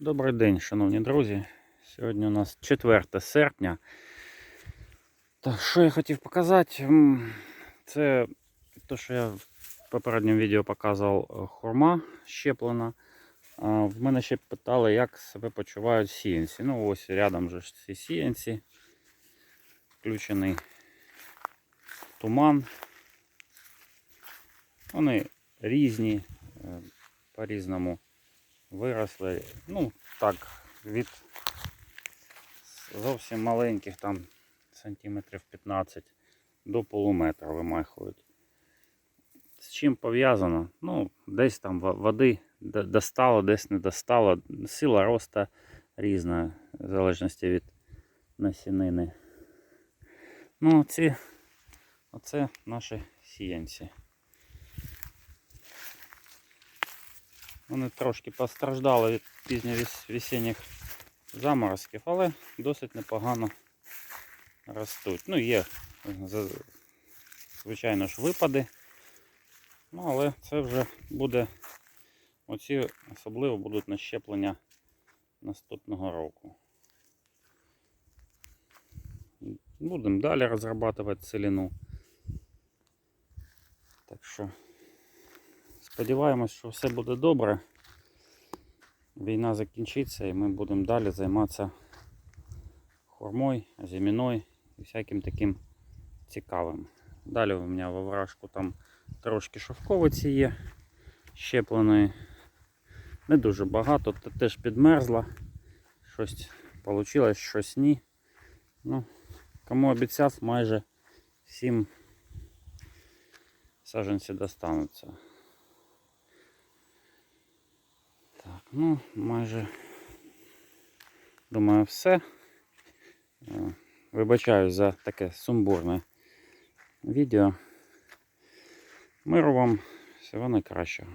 Добрий день, шановні друзі. Сьогодні у нас 4 серпня. Так, що я хотів показати? Це те, що я в попередньому відео показував е, хурма щеплена. В мене ще питали, як себе почувають сіянці. Ну, ось рядом же ці сіянці. Включений туман. Вони різні, е, по-різному виросли. Ну, так, від зовсім маленьких, там сантиметрів 15 до полуметра вимахують. З чим пов'язано? Ну, десь там води достало, десь не достало. Сила росту різна, в залежності від насінини. Ну, ці, оце наші сіянці. Вони трошки постраждали від пізньовесінніх заморозків, але досить непогано ростуть. Ну, є, звичайно ж, випади. Ну, але це вже буде, оці особливо будуть на щеплення наступного року. Будемо далі розрабатувати целину. Так що сподіваємось, що все буде добре. Війна закінчиться і ми будемо далі займатися хурмою, зиміною і всяким таким цікавим. Далі у мене в овражку там трошки шовковиці є щепленої. Не дуже багато, теж підмерзла. Щось вийшло, щось ні. Ну, кому обіцяв, майже всім саджанці достануться. Так, ну, майже думаю, все. Вибачаю за таке сумбурне відео. Миру вам, всього найкращого.